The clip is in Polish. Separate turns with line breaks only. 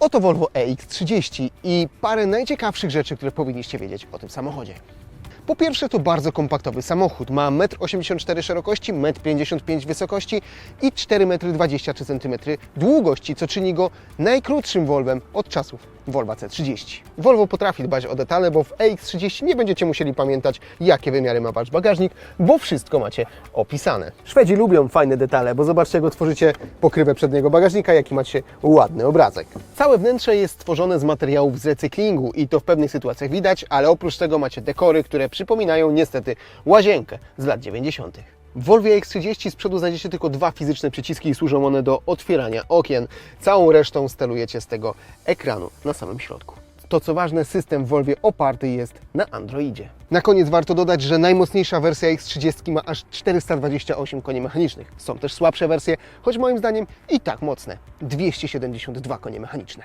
Oto Volvo EX30 i parę najciekawszych rzeczy, które powinniście wiedzieć o tym samochodzie. Po pierwsze to bardzo kompaktowy samochód. Ma 1,84 m szerokości, 1,55 m wysokości i 4,23 m długości, co czyni go najkrótszym Volvem od czasów Volvo C30. Volvo potrafi dbać o detale, bo w EX30 nie będziecie musieli pamiętać, jakie wymiary ma Wasz bagażnik, bo wszystko macie opisane. Szwedzi lubią fajne detale, bo zobaczcie, jak otworzycie pokrywę przedniego bagażnika, jaki macie ładny obrazek. Całe wnętrze jest stworzone z materiałów z recyklingu i to w pewnych sytuacjach widać, ale oprócz tego macie dekory, które przypominają niestety łazienkę z lat 90. W Volvo X30 z przodu znajdziecie tylko dwa fizyczne przyciski i służą one do otwierania okien. Całą resztą sterujecie z tego ekranu na samym środku. To co ważne, system w Volvo oparty jest na Androidzie. Na koniec warto dodać, że najmocniejsza wersja X30 ma aż 428 koni mechanicznych. Są też słabsze wersje, choć moim zdaniem i tak mocne 272 konie mechaniczne.